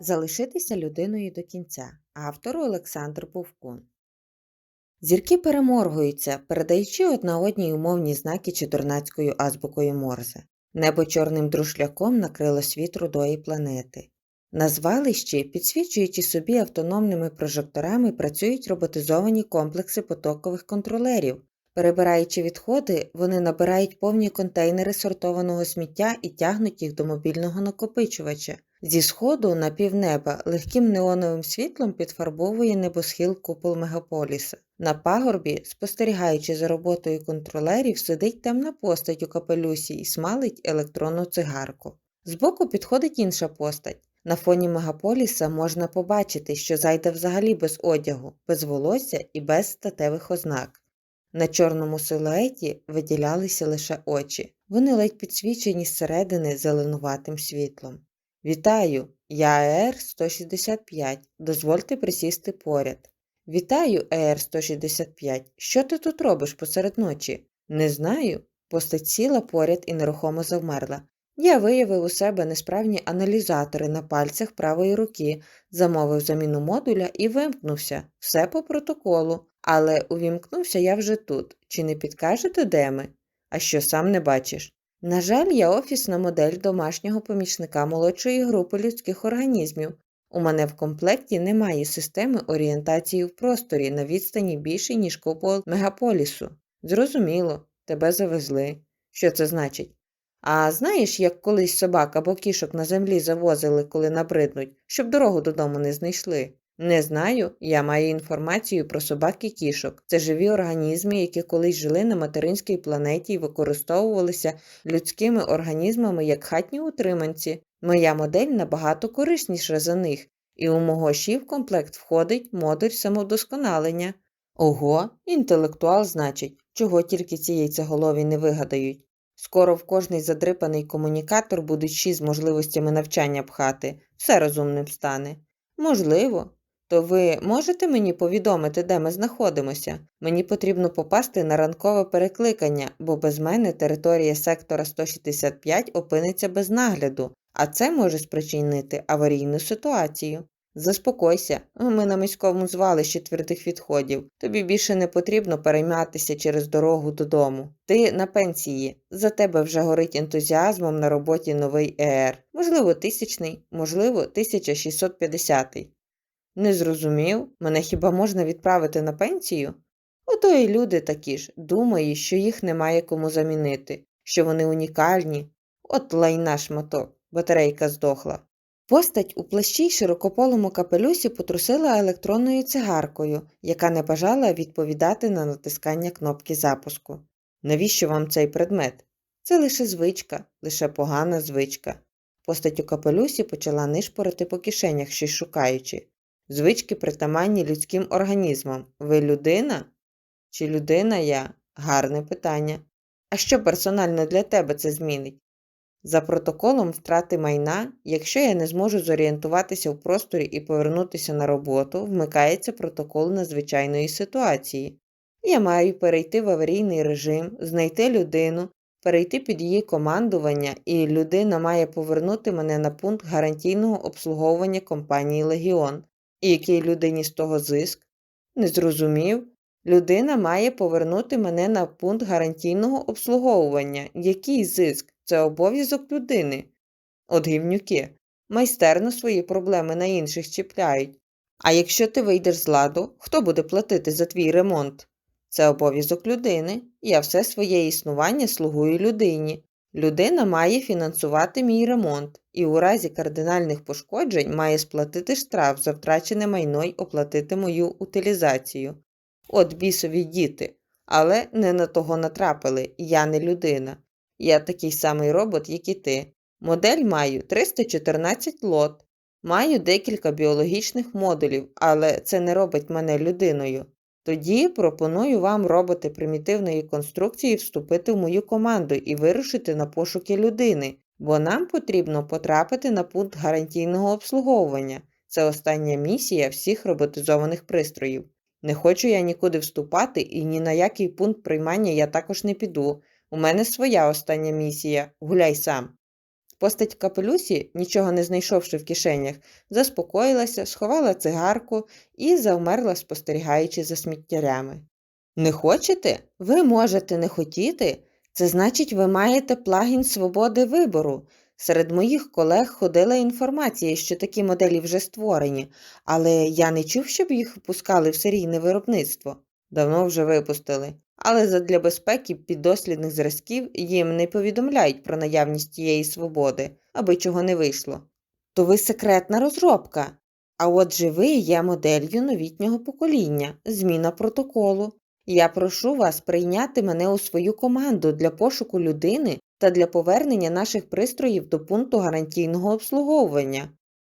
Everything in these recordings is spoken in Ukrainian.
Залишитися людиною до кінця. Автор Олександр Повкун. Зірки переморгуються, передаючи одна одній умовні знаки чотирнацькою азбукою Морзе. Небо чорним друшляком накрило світ рудої планети. На звалищі, підсвічуючи собі автономними прожекторами, працюють роботизовані комплекси потокових контролерів. Перебираючи відходи, вони набирають повні контейнери сортованого сміття і тягнуть їх до мобільного накопичувача. Зі сходу на півнеба легким неоновим світлом підфарбовує небосхил купол мегаполіса. На пагорбі, спостерігаючи за роботою контролерів, сидить темна постать у капелюсі і смалить електронну цигарку. Збоку підходить інша постать. На фоні мегаполіса можна побачити, що зайде взагалі без одягу, без волосся і без статевих ознак. На чорному силуеті виділялися лише очі, вони ледь підсвічені зсередини зеленуватим світлом. Вітаю, я ЕР-165. Дозвольте присісти поряд. Вітаю, ЕР-165. Що ти тут робиш посеред ночі? Не знаю. Постать сіла поряд і нерухомо завмерла. Я виявив у себе несправні аналізатори на пальцях правої руки, замовив заміну модуля і вимкнувся. Все по протоколу. Але увімкнувся я вже тут. Чи не підкажете, де ми? А що сам не бачиш? На жаль, я офісна модель домашнього помічника молодшої групи людських організмів. У мене в комплекті немає системи орієнтації в просторі на відстані більше, ніж купол мегаполісу. Зрозуміло, тебе завезли. Що це значить? А знаєш, як колись собак або кішок на землі завозили, коли набриднуть, щоб дорогу додому не знайшли? Не знаю, я маю інформацію про собак і кішок. Це живі організми, які колись жили на материнській планеті і використовувалися людськими організмами як хатні утриманці. Моя модель набагато корисніша за них, і у мого ші в комплект входить модуль самовдосконалення. Ого, інтелектуал, значить, чого тільки ці яйцеголові не вигадають. Скоро в кожний задрипаний комунікатор будуть шість з можливостями навчання пхати, все розумним стане. Можливо. То ви можете мені повідомити, де ми знаходимося? Мені потрібно попасти на ранкове перекликання, бо без мене територія сектора 165 опиниться без нагляду, а це може спричинити аварійну ситуацію. Заспокойся, ми на міському звалищі твердих відходів. Тобі більше не потрібно перейматися через дорогу додому. Ти на пенсії. За тебе вже горить ентузіазмом на роботі новий ЕР. Можливо, тисячний, можливо, 1650. Не зрозумів, мене хіба можна відправити на пенсію? Ото і люди такі ж, думають, що їх немає кому замінити, що вони унікальні. От лайна шматок, батарейка здохла. Постать у плащі й широкополому капелюсі потрусила електронною цигаркою, яка не бажала відповідати на натискання кнопки запуску. Навіщо вам цей предмет? Це лише звичка, лише погана звичка. Постать у капелюсі почала нишпорити по кишенях, щось шукаючи. Звички притаманні людським організмам. Ви людина? Чи людина я? Гарне питання. А що персонально для тебе це змінить? За протоколом втрати майна, якщо я не зможу зорієнтуватися в просторі і повернутися на роботу, вмикається протокол надзвичайної ситуації. Я маю перейти в аварійний режим, знайти людину, перейти під її командування, і людина має повернути мене на пункт гарантійного обслуговування компанії Легіон. І який людині з того зиск? Не зрозумів. Людина має повернути мене на пункт гарантійного обслуговування. Який зиск? Це обов'язок людини. От гівнюки, майстерно свої проблеми на інших чіпляють. А якщо ти вийдеш з ладу, хто буде платити за твій ремонт? Це обов'язок людини. Я все своє існування слугую людині. Людина має фінансувати мій ремонт і у разі кардинальних пошкоджень має сплатити штраф за втрачене майно й оплатити мою утилізацію. От бісові діти. Але не на того натрапили, я не людина. Я такий самий робот, як і ти. Модель маю 314 лот, маю декілька біологічних модулів, але це не робить мене людиною. Тоді пропоную вам, роботи примітивної конструкції, вступити в мою команду і вирушити на пошуки людини, бо нам потрібно потрапити на пункт гарантійного обслуговування. Це остання місія всіх роботизованих пристроїв. Не хочу я нікуди вступати і ні на який пункт приймання я також не піду. У мене своя остання місія, гуляй сам. Постать капелюсі, нічого не знайшовши в кишенях, заспокоїлася, сховала цигарку і завмерла, спостерігаючи за сміттярями. Не хочете? Ви можете не хотіти. Це значить, ви маєте плагін свободи вибору. Серед моїх колег ходила інформація, що такі моделі вже створені, але я не чув, щоб їх випускали в серійне виробництво. Давно вже випустили. Але задля безпеки піддослідних зразків їм не повідомляють про наявність тієї свободи, аби чого не вийшло. То ви секретна розробка. А отже ви є моделлю новітнього покоління, зміна протоколу. Я прошу вас прийняти мене у свою команду для пошуку людини та для повернення наших пристроїв до пункту гарантійного обслуговування.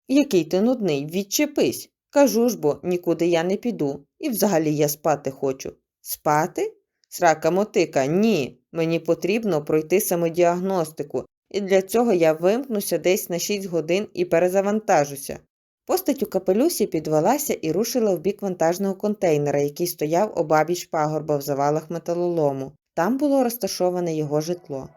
Який ти нудний, відчепись. Кажу ж бо, нікуди я не піду, і взагалі я спати хочу. Спати? Срака мотика, ні. Мені потрібно пройти самодіагностику, і для цього я вимкнуся десь на 6 годин і перезавантажуся. Постать у капелюсі підвелася і рушила в бік вантажного контейнера, який стояв обабіч пагорба в завалах металолому. Там було розташоване його житло.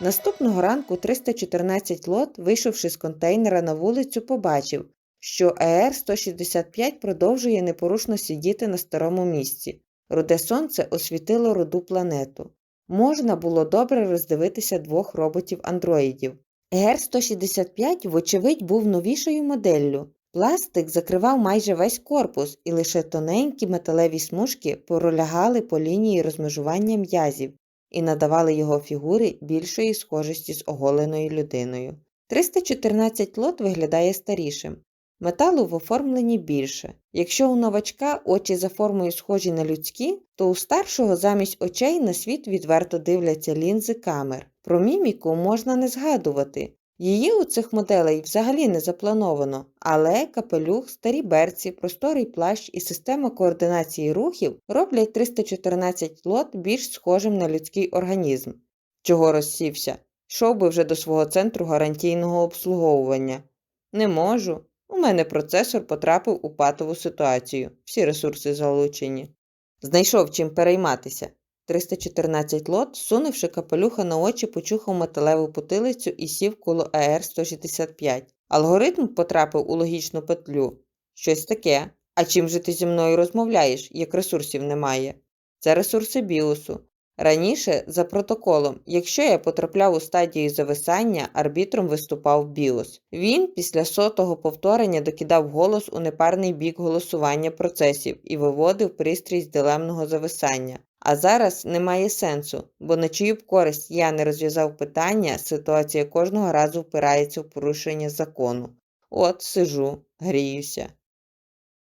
Наступного ранку 314 лот, вийшовши з контейнера на вулицю, побачив, що ЕР-165 продовжує непорушно сидіти на старому місці. Руде сонце освітило руду планету. Можна було добре роздивитися двох роботів-андроїдів. ЕР-165, вочевидь, був новішою моделлю. Пластик закривав майже весь корпус, і лише тоненькі металеві смужки пролягали по лінії розмежування м'язів і надавали його фігурі більшої схожості з оголеною людиною. 314 лот виглядає старішим. Металу в оформленні більше. Якщо у новачка очі за формою схожі на людські, то у старшого замість очей на світ відверто дивляться лінзи камер. Про міміку можна не згадувати. Її у цих моделей взагалі не заплановано, але капелюх, старі берці, просторий плащ і система координації рухів роблять 314 лот більш схожим на людський організм. Чого розсівся? Йшов би вже до свого центру гарантійного обслуговування. Не можу. У мене процесор потрапив у патову ситуацію, всі ресурси залучені. Знайшов чим перейматися. 314 лот, сунувши капелюха на очі, почухав металеву потилицю і сів коло АР-165. Алгоритм потрапив у логічну петлю. Щось таке. А чим же ти зі мною розмовляєш, як ресурсів немає? Це ресурси біосу. Раніше, за протоколом, якщо я потрапляв у стадію зависання, арбітром виступав біос. Він після сотого повторення докидав голос у непарний бік голосування процесів і виводив пристрій з дилемного зависання. А зараз немає сенсу, бо на чию б користь я не розв'язав питання, ситуація кожного разу впирається в порушення закону. От сижу, гріюся.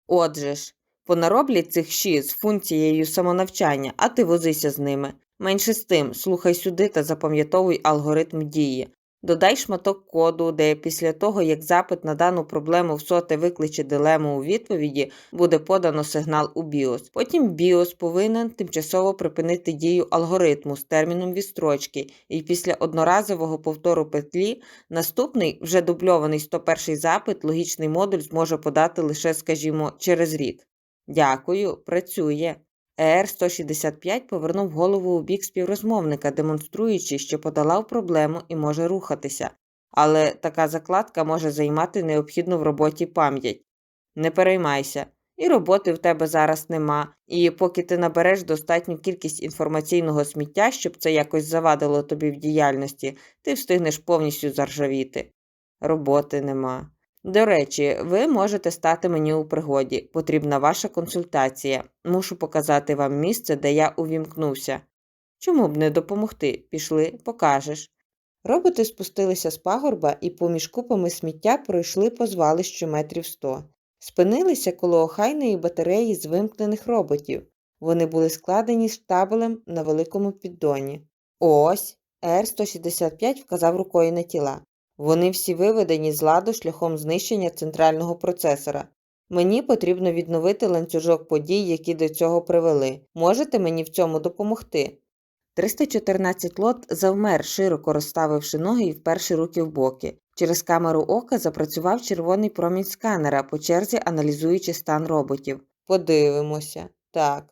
Отже ж, понароблять цих щі з функцією самонавчання, а ти возися з ними. Менше з тим, слухай сюди та запам'ятовуй алгоритм дії. Додай шматок коду, де після того, як запит на дану проблему в соте викличе дилему у відповіді, буде подано сигнал у BIOS. Потім BIOS повинен тимчасово припинити дію алгоритму з терміном відстрочки, і після одноразового повтору петлі наступний, вже дубльований 101 запит, логічний модуль зможе подати лише, скажімо, через рік. Дякую, працює. ЕР-165 повернув голову у бік співрозмовника, демонструючи, що подолав проблему і може рухатися, але така закладка може займати необхідну в роботі пам'ять. Не переймайся, і роботи в тебе зараз нема, і поки ти набереш достатню кількість інформаційного сміття, щоб це якось завадило тобі в діяльності, ти встигнеш повністю заржавіти. Роботи нема. До речі, ви можете стати мені у пригоді. Потрібна ваша консультація. Мушу показати вам місце, де я увімкнувся. Чому б не допомогти? Пішли, покажеш. Роботи спустилися з пагорба і поміж купами сміття пройшли по звалищу метрів сто. Спинилися коло охайної батареї з вимкнених роботів. Вони були складені штабелем на великому піддоні. Ось, Р-165 вказав рукою на тіла. Вони всі виведені з ладу шляхом знищення центрального процесора. Мені потрібно відновити ланцюжок подій, які до цього привели. Можете мені в цьому допомогти? 314 лот завмер, широко розставивши ноги і вперши руки в боки. Через камеру ока запрацював червоний промінь сканера, по черзі аналізуючи стан роботів. Подивимося. Так.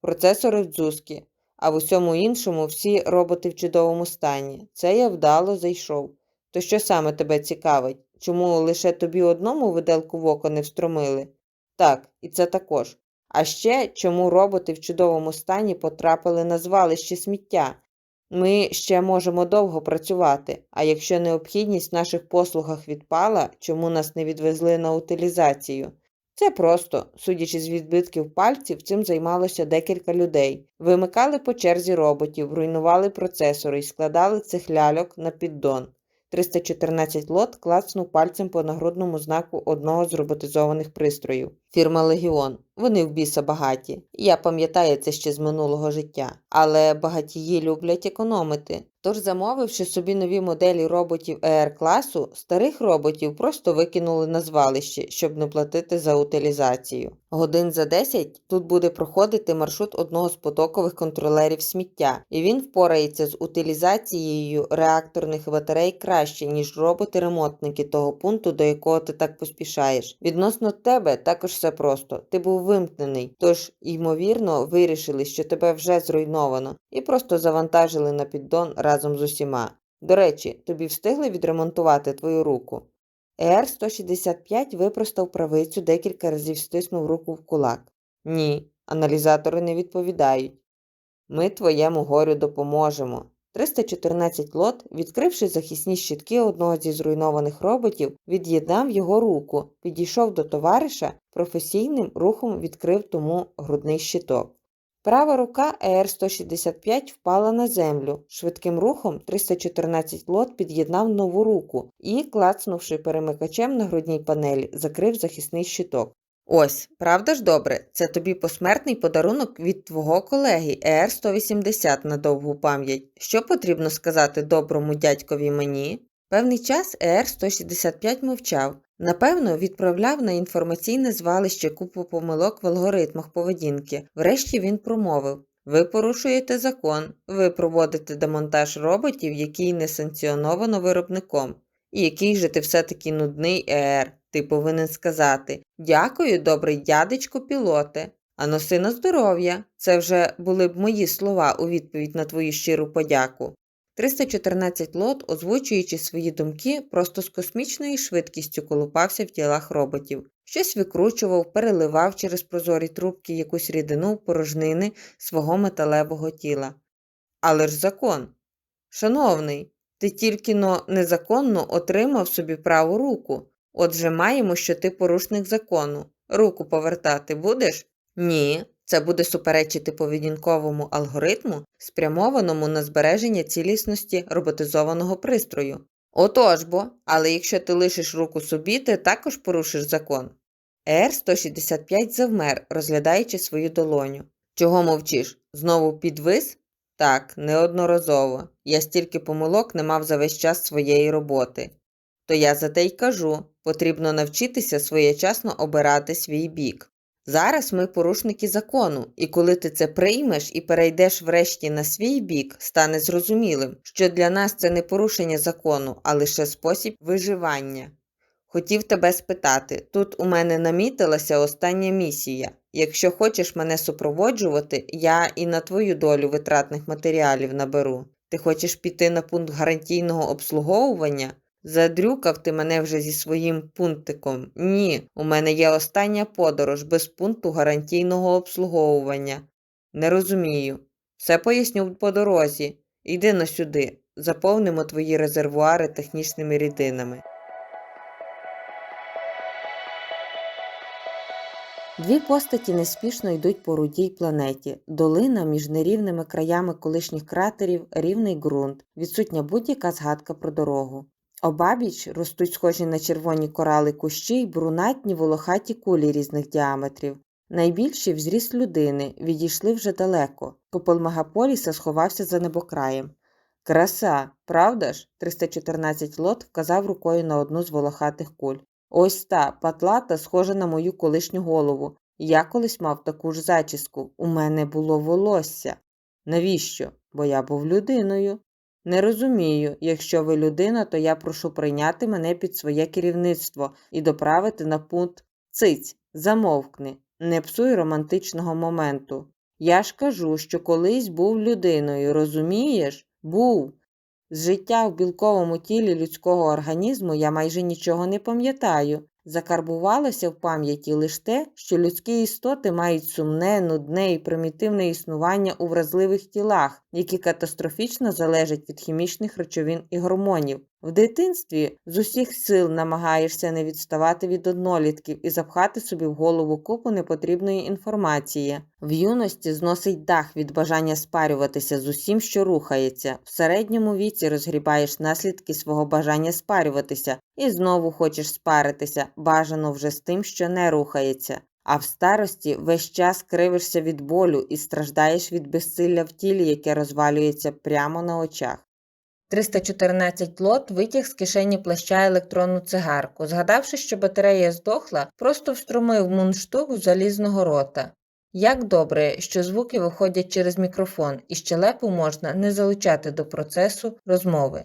Процесори в дзузки. а в усьому іншому всі роботи в чудовому стані. Це я вдало зайшов. То що саме тебе цікавить? Чому лише тобі одному виделку в око не встромили? Так, і це також. А ще чому роботи в чудовому стані потрапили на звалище сміття? Ми ще можемо довго працювати, а якщо необхідність в наших послугах відпала, чому нас не відвезли на утилізацію? Це просто, судячи з відбитків пальців, цим займалося декілька людей. Вимикали по черзі роботів, руйнували процесори і складали цих ляльок на піддон. 314 лот клацнув пальцем по нагрудному знаку одного з роботизованих пристроїв. Фірма Легіон. Вони в біса багаті. Я пам'ятаю це ще з минулого життя. Але багатії люблять економити. Тож, замовивши собі нові моделі роботів ЕР класу, старих роботів просто викинули на звалище, щоб не платити за утилізацію. Годин за 10 тут буде проходити маршрут одного з потокових контролерів сміття, і він впорається з утилізацією реакторних батарей краще, ніж роботи-ремонтники того пункту, до якого ти так поспішаєш. Відносно тебе також все просто. Ти був вимкнений, тож, ймовірно, вирішили, що тебе вже зруйновано, і просто завантажили на піддон разом з усіма. До речі, тобі встигли відремонтувати твою руку. ЕР-165 випростав правицю, декілька разів стиснув руку в кулак. Ні, аналізатори не відповідають. Ми твоєму горю допоможемо. 314 лот, відкривши захисні щитки одного зі зруйнованих роботів, від'єднав його руку, підійшов до товариша, професійним рухом відкрив тому грудний щиток. Права рука ЕР-165 впала на землю. Швидким рухом 314 лот під'єднав нову руку і, клацнувши перемикачем на грудній панелі, закрив захисний щиток. Ось, правда ж добре, це тобі посмертний подарунок від твого колеги ЕР-180 на довгу пам'ять. Що потрібно сказати доброму дядькові мені? Певний час ЕР-165 мовчав. Напевно, відправляв на інформаційне звалище купу помилок в алгоритмах поведінки. Врешті він промовив Ви порушуєте закон, ви проводите демонтаж роботів, який не санкціоновано виробником. І який же ти все-таки нудний ЕР, ти повинен сказати Дякую, добрий дядечко пілоте. А носи на здоров'я. Це вже були б мої слова у відповідь на твою щиру подяку. 314 лот, озвучуючи свої думки, просто з космічною швидкістю колупався в тілах роботів. Щось викручував, переливав через прозорі трубки якусь рідину порожнини свого металевого тіла. Але ж закон. Шановний, ти тільки но незаконно отримав собі праву руку. Отже, маємо, що ти порушник закону. Руку повертати будеш? Ні. Це буде суперечити поведінковому алгоритму, спрямованому на збереження цілісності роботизованого пристрою. Отож бо, але якщо ти лишиш руку собі, ти також порушиш закон. Р-165 завмер, розглядаючи свою долоню. Чого мовчиш? Знову підвис? Так, неодноразово. Я стільки помилок не мав за весь час своєї роботи. То я за те й кажу потрібно навчитися своєчасно обирати свій бік. Зараз ми порушники закону, і коли ти це приймеш і перейдеш врешті на свій бік, стане зрозумілим, що для нас це не порушення закону, а лише спосіб виживання. Хотів тебе спитати, тут у мене намітилася остання місія. Якщо хочеш мене супроводжувати, я і на твою долю витратних матеріалів наберу. Ти хочеш піти на пункт гарантійного обслуговування? Задрюкав ти мене вже зі своїм пунктиком. Ні, у мене є остання подорож без пункту гарантійного обслуговування. Не розумію. Все поясню по дорозі. Йди на сюди, заповнимо твої резервуари технічними рідинами. Дві постаті неспішно йдуть по рудій планеті. Долина між нерівними краями колишніх кратерів, рівний ґрунт, відсутня будь-яка згадка про дорогу. Обабіч ростуть схожі на червоні корали кущі й брунатні волохаті кулі різних діаметрів. Найбільші в зріст людини відійшли вже далеко. Купол мегаполіса сховався за небокраєм. Краса, правда ж? 314 лот вказав рукою на одну з волохатих куль. Ось та патлата схожа на мою колишню голову. Я колись мав таку ж зачіску. У мене було волосся. Навіщо? Бо я був людиною. Не розумію, якщо ви людина, то я прошу прийняти мене під своє керівництво і доправити на пункт циць, замовкни, не псуй романтичного моменту. Я ж кажу, що колись був людиною, розумієш? Був. З життя в білковому тілі людського організму я майже нічого не пам'ятаю. Закарбувалося в пам'яті лише те, що людські істоти мають сумне, нудне і примітивне існування у вразливих тілах, які катастрофічно залежать від хімічних речовин і гормонів. В дитинстві з усіх сил намагаєшся не відставати від однолітків і запхати собі в голову купу непотрібної інформації. В юності зносить дах від бажання спарюватися з усім, що рухається. В середньому віці розгрібаєш наслідки свого бажання спарюватися і знову хочеш спаритися, бажано вже з тим, що не рухається. А в старості весь час кривишся від болю і страждаєш від безсилля в тілі, яке розвалюється прямо на очах. 314 лот витяг з кишені плаща електронну цигарку. Згадавши, що батарея здохла, просто встромив мундштук в залізного рота. Як добре, що звуки виходять через мікрофон, і щелепу можна не залучати до процесу розмови.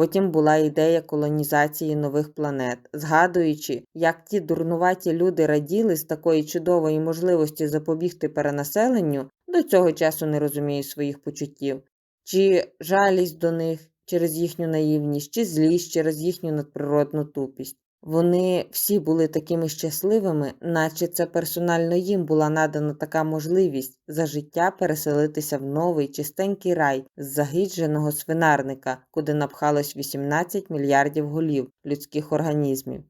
Потім була ідея колонізації нових планет, згадуючи, як ті дурнуваті люди раділи з такої чудової можливості запобігти перенаселенню, до цього часу не розумію своїх почуттів, чи жалість до них через їхню наївність, чи злість через їхню надприродну тупість. Вони всі були такими щасливими, наче це персонально їм була надана така можливість за життя переселитися в новий чистенький рай з загидженого свинарника, куди напхалось 18 мільярдів голів людських організмів.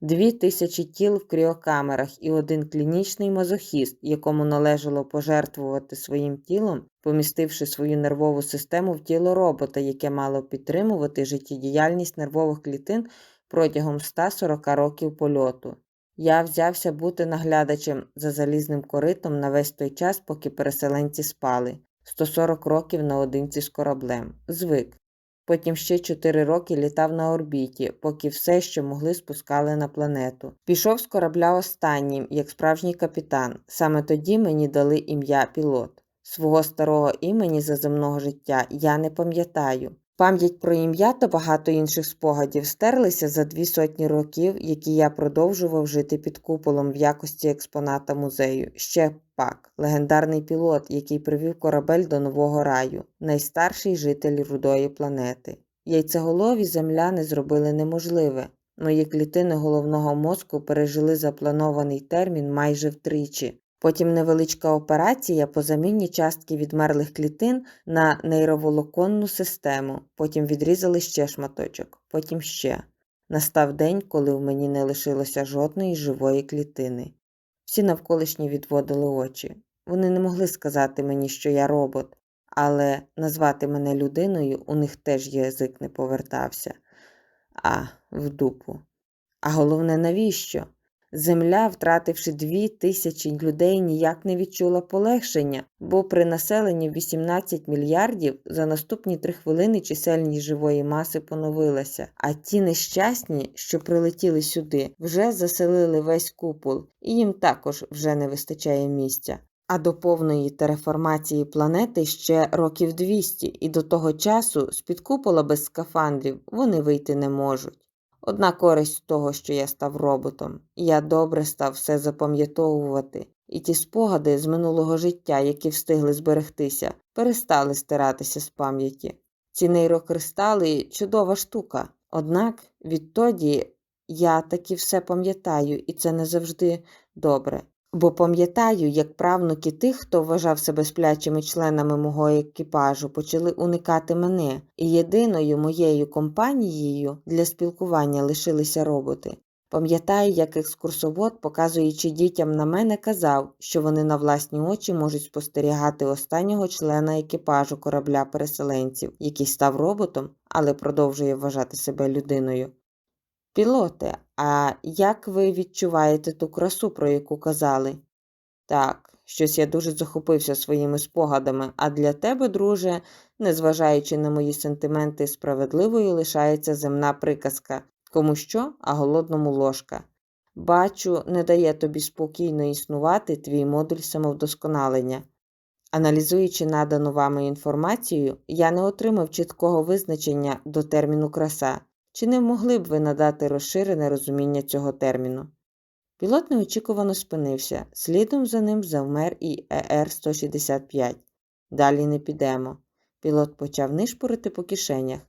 Дві тисячі тіл в кріокамерах і один клінічний мазохіст, якому належало пожертвувати своїм тілом, помістивши свою нервову систему в тіло робота, яке мало підтримувати життєдіяльність нервових клітин протягом 140 років польоту. Я взявся бути наглядачем за залізним коритом на весь той час, поки переселенці спали 140 років наодинці з кораблем. Звик. Потім ще 4 роки літав на орбіті, поки все, що могли, спускали на планету. Пішов з корабля останнім, як справжній капітан. Саме тоді мені дали ім'я пілот. Свого старого імені за земного життя я не пам'ятаю. Пам'ять про ім'я та багато інших спогадів стерлися за дві сотні років, які я продовжував жити під куполом в якості експоната музею. Ще пак, легендарний пілот, який привів корабель до нового раю, найстарший житель рудої планети. Яйцеголові земляни зробили неможливе. Мої клітини головного мозку пережили запланований термін майже втричі. Потім невеличка операція по заміні частки відмерлих клітин на нейроволоконну систему, потім відрізали ще шматочок, потім ще. Настав день, коли в мені не лишилося жодної живої клітини. Всі навколишні відводили очі. Вони не могли сказати мені, що я робот, але назвати мене людиною у них теж язик не повертався. А, в дупу. А головне, навіщо? Земля, втративши дві тисячі людей, ніяк не відчула полегшення, бо при населенні 18 мільярдів за наступні три хвилини чисельність живої маси поновилася, а ті нещасні, що прилетіли сюди, вже заселили весь купол, і їм також вже не вистачає місця. А до повної тереформації планети ще років 200, і до того часу з-під купола без скафандрів вони вийти не можуть. Одна користь того, що я став роботом, я добре став все запам'ятовувати, і ті спогади з минулого життя, які встигли зберегтися, перестали стиратися з пам'яті. Ці нейрокристали чудова штука, однак відтоді я таки все пам'ятаю, і це не завжди добре. Бо пам'ятаю, як правнуки тих, хто вважав себе сплячими членами мого екіпажу, почали уникати мене, і єдиною моєю компанією для спілкування лишилися роботи. Пам'ятаю, як екскурсовод, показуючи дітям на мене, казав, що вони на власні очі можуть спостерігати останнього члена екіпажу корабля переселенців, який став роботом, але продовжує вважати себе людиною. Пілоте, а як ви відчуваєте ту красу, про яку казали? Так, щось я дуже захопився своїми спогадами, а для тебе, друже, незважаючи на мої сентименти, справедливою лишається земна приказка кому що, а голодному ложка. Бачу, не дає тобі спокійно існувати твій модуль самовдосконалення. Аналізуючи надану вами інформацію, я не отримав чіткого визначення до терміну краса. Чи не могли б ви надати розширене розуміння цього терміну? Пілот неочікувано спинився, слідом за ним завмер і ЕР-165. Далі не підемо. Пілот почав нишпорити по кишенях.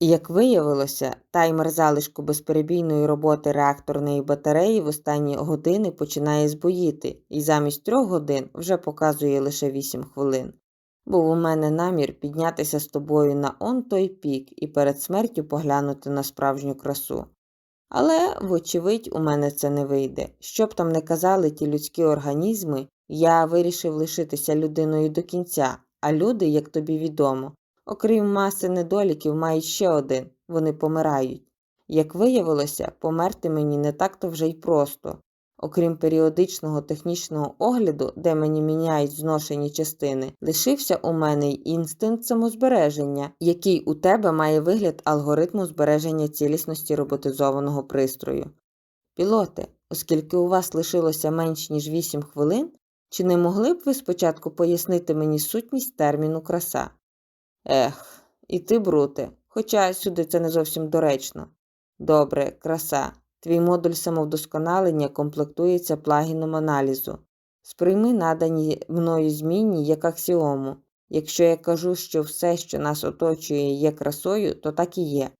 І, як виявилося, таймер залишку безперебійної роботи реакторної батареї в останні години починає збоїти, і замість трьох годин вже показує лише 8 хвилин. Був у мене намір піднятися з тобою на он той пік і перед смертю поглянути на справжню красу. Але, вочевидь, у мене це не вийде. Що б там не казали ті людські організми, я вирішив лишитися людиною до кінця, а люди, як тобі відомо, окрім маси недоліків, мають ще один вони помирають. Як виявилося, померти мені не так-то вже й просто. Окрім періодичного технічного огляду, де мені міняють зношені частини, лишився у мене й інстинкт самозбереження, який у тебе має вигляд алгоритму збереження цілісності роботизованого пристрою. Пілоте, оскільки у вас лишилося менш ніж 8 хвилин, чи не могли б ви спочатку пояснити мені сутність терміну краса? Ех, і ти, бруте, хоча сюди це не зовсім доречно. Добре, краса. Твій модуль самовдосконалення комплектується плагіном аналізу. Сприйми надані мною змінні як аксіому. Якщо я кажу, що все, що нас оточує, є красою, то так і є.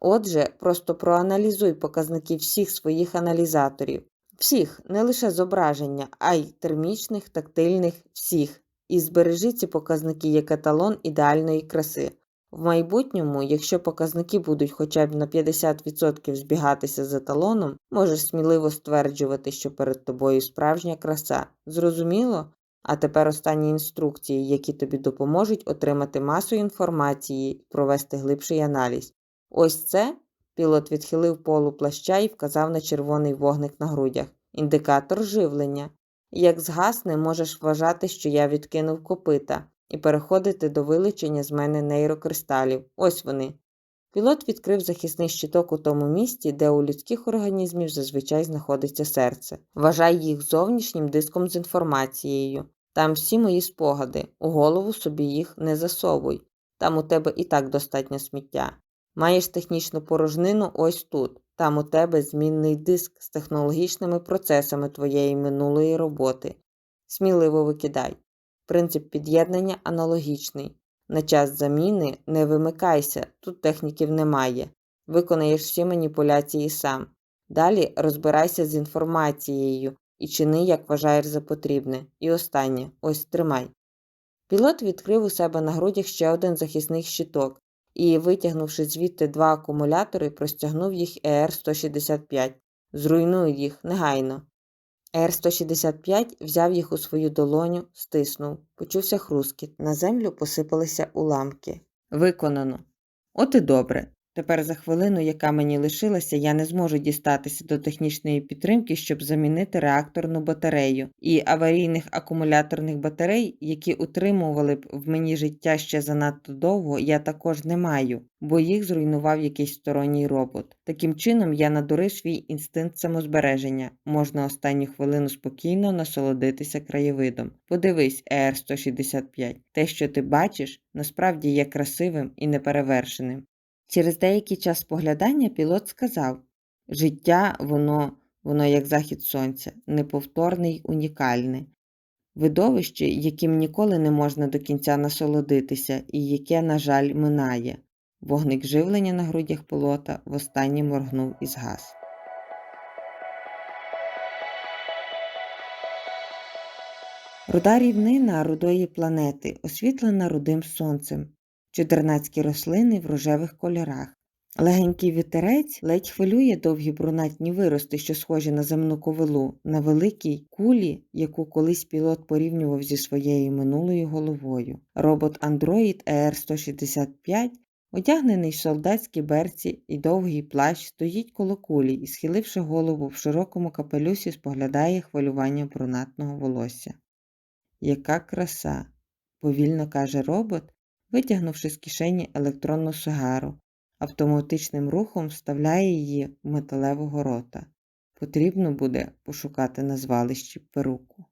Отже, просто проаналізуй показники всіх своїх аналізаторів, всіх, не лише зображення, а й термічних, тактильних, всіх, і збережи ці показники як еталон ідеальної краси. В майбутньому, якщо показники будуть хоча б на 50% збігатися з еталоном, можеш сміливо стверджувати, що перед тобою справжня краса. Зрозуміло? А тепер останні інструкції, які тобі допоможуть отримати масу інформації і провести глибший аналіз. Ось це пілот відхилив полу плаща і вказав на червоний вогник на грудях. Індикатор живлення. Як згасне, можеш вважати, що я відкинув копита і переходити до вилучення з мене нейрокристалів. Ось вони. Пілот відкрив захисний щиток у тому місці, де у людських організмів зазвичай знаходиться серце. Вважай їх зовнішнім диском з інформацією. Там всі мої спогади, у голову собі їх не засовуй. Там у тебе і так достатньо сміття. Маєш технічну порожнину ось тут. Там у тебе змінний диск з технологічними процесами твоєї минулої роботи. Сміливо викидай. Принцип під'єднання аналогічний. На час заміни не вимикайся, тут техніків немає. Виконаєш всі маніпуляції сам. Далі розбирайся з інформацією і чини, як вважаєш за потрібне. І останнє ось тримай. Пілот відкрив у себе на грудях ще один захисний щиток і, витягнувши звідти два акумулятори, простягнув їх ЕР-165. Зруйнуй їх негайно. Р-165 взяв їх у свою долоню, стиснув. Почувся хрускіт. На землю посипалися уламки. Виконано. От і добре. Тепер за хвилину, яка мені лишилася, я не зможу дістатися до технічної підтримки, щоб замінити реакторну батарею, і аварійних акумуляторних батарей, які утримували б в мені життя ще занадто довго, я також не маю, бо їх зруйнував якийсь сторонній робот. Таким чином, я надурив свій інстинкт самозбереження. Можна останню хвилину спокійно насолодитися краєвидом. Подивись, ЕР-165, те, що ти бачиш, насправді є красивим і неперевершеним. Через деякий час споглядання пілот сказав життя, воно, воно як захід сонця, неповторне й унікальне, видовище, яким ніколи не можна до кінця насолодитися і яке, на жаль, минає. Вогник живлення на грудях пілота востаннє моргнув і згас. Руда рівнина рудої планети, освітлена рудим сонцем, чудернацькі рослини в рожевих кольорах. Легенький вітерець ледь хвилює довгі брунатні вирости, що схожі на земну ковилу, на великій кулі, яку колись пілот порівнював зі своєю минулою головою. Робот-андроїд ER-165, одягнений в солдатські берці і довгий плащ, стоїть коло кулі і, схиливши голову в широкому капелюсі, споглядає хвилювання брунатного волосся. Яка краса! повільно каже робот, витягнувши з кишені електронну сигару, автоматичним рухом вставляє її в металевого рота. Потрібно буде пошукати на звалищі перуку.